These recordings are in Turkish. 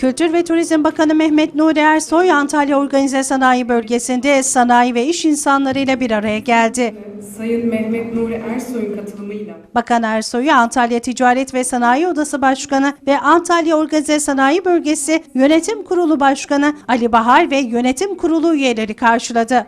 Kültür ve Turizm Bakanı Mehmet Nuri Ersoy, Antalya Organize Sanayi Bölgesi'nde sanayi ve iş insanlarıyla bir araya geldi. Sayın Mehmet Nuri Ersoy'un katılımıyla Bakan Ersoy'u Antalya Ticaret ve Sanayi Odası Başkanı ve Antalya Organize Sanayi Bölgesi Yönetim Kurulu Başkanı Ali Bahar ve Yönetim Kurulu üyeleri karşıladı.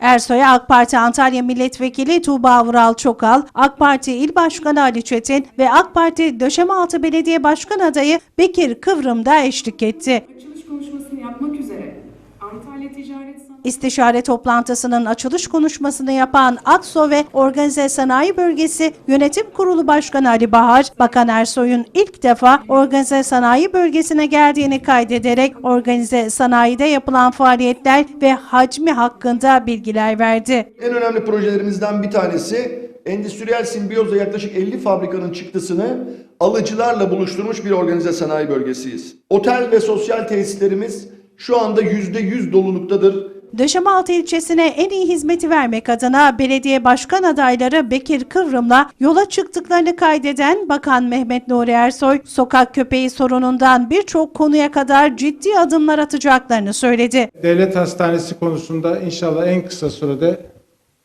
Ersoy'a AK Parti Antalya Milletvekili Tuğba Vural Çokal, AK Parti İl Başkanı Ali Çetin ve AK Parti Döşemealtı Belediye Başkan adayı Bekir Kıvrım da eşlik etti. açılış konuşmasını yapmak üzere Antalya Ticaret İstişare toplantısının açılış konuşmasını yapan AKSO ve Organize Sanayi Bölgesi Yönetim Kurulu Başkanı Ali Bahar, Bakan Ersoy'un ilk defa Organize Sanayi Bölgesi'ne geldiğini kaydederek organize sanayide yapılan faaliyetler ve hacmi hakkında bilgiler verdi. En önemli projelerimizden bir tanesi endüstriyel simbiyoza yaklaşık 50 fabrikanın çıktısını alıcılarla buluşturmuş bir organize sanayi bölgesiyiz. Otel ve sosyal tesislerimiz şu anda %100 doluluktadır. Döşemealtı ilçesine en iyi hizmeti vermek adına belediye başkan adayları Bekir Kıvrım'la yola çıktıklarını kaydeden Bakan Mehmet Nuri Ersoy, sokak köpeği sorunundan birçok konuya kadar ciddi adımlar atacaklarını söyledi. Devlet hastanesi konusunda inşallah en kısa sürede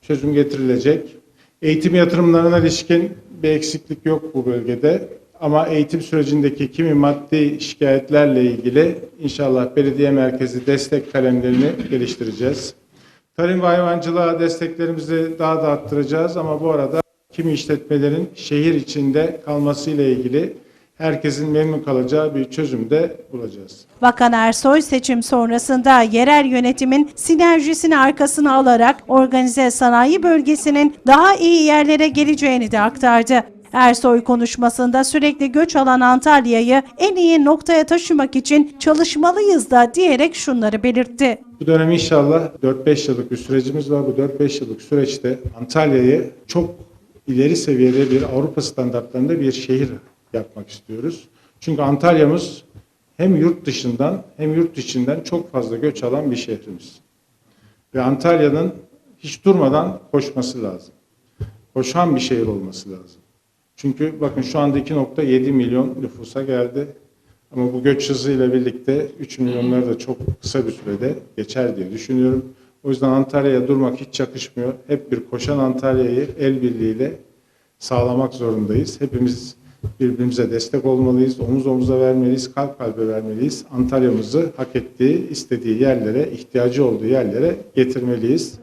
çözüm getirilecek. Eğitim yatırımlarına ilişkin bir eksiklik yok bu bölgede. Ama eğitim sürecindeki kimi maddi şikayetlerle ilgili inşallah belediye merkezi destek kalemlerini geliştireceğiz. Tarım ve hayvancılığa desteklerimizi daha da arttıracağız ama bu arada kimi işletmelerin şehir içinde kalmasıyla ilgili herkesin memnun kalacağı bir çözüm de bulacağız. Bakan Ersoy seçim sonrasında yerel yönetimin sinerjisini arkasına alarak organize sanayi bölgesinin daha iyi yerlere geleceğini de aktardı. Ersoy konuşmasında sürekli göç alan Antalya'yı en iyi noktaya taşımak için çalışmalıyız da diyerek şunları belirtti. Bu dönem inşallah 4-5 yıllık bir sürecimiz var. Bu 4-5 yıllık süreçte Antalya'yı çok ileri seviyede bir Avrupa standartlarında bir şehir yapmak istiyoruz. Çünkü Antalya'mız hem yurt dışından hem yurt içinden çok fazla göç alan bir şehrimiz. Ve Antalya'nın hiç durmadan koşması lazım. Koşan bir şehir olması lazım. Çünkü bakın şu anda 2.7 milyon nüfusa geldi. Ama bu göç hızıyla birlikte 3 milyonları da çok kısa bir sürede geçer diye düşünüyorum. O yüzden Antalya'ya durmak hiç yakışmıyor. Hep bir koşan Antalya'yı el birliğiyle sağlamak zorundayız. Hepimiz birbirimize destek olmalıyız, omuz omuza vermeliyiz, kalp kalbe vermeliyiz. Antalya'mızı hak ettiği, istediği yerlere, ihtiyacı olduğu yerlere getirmeliyiz.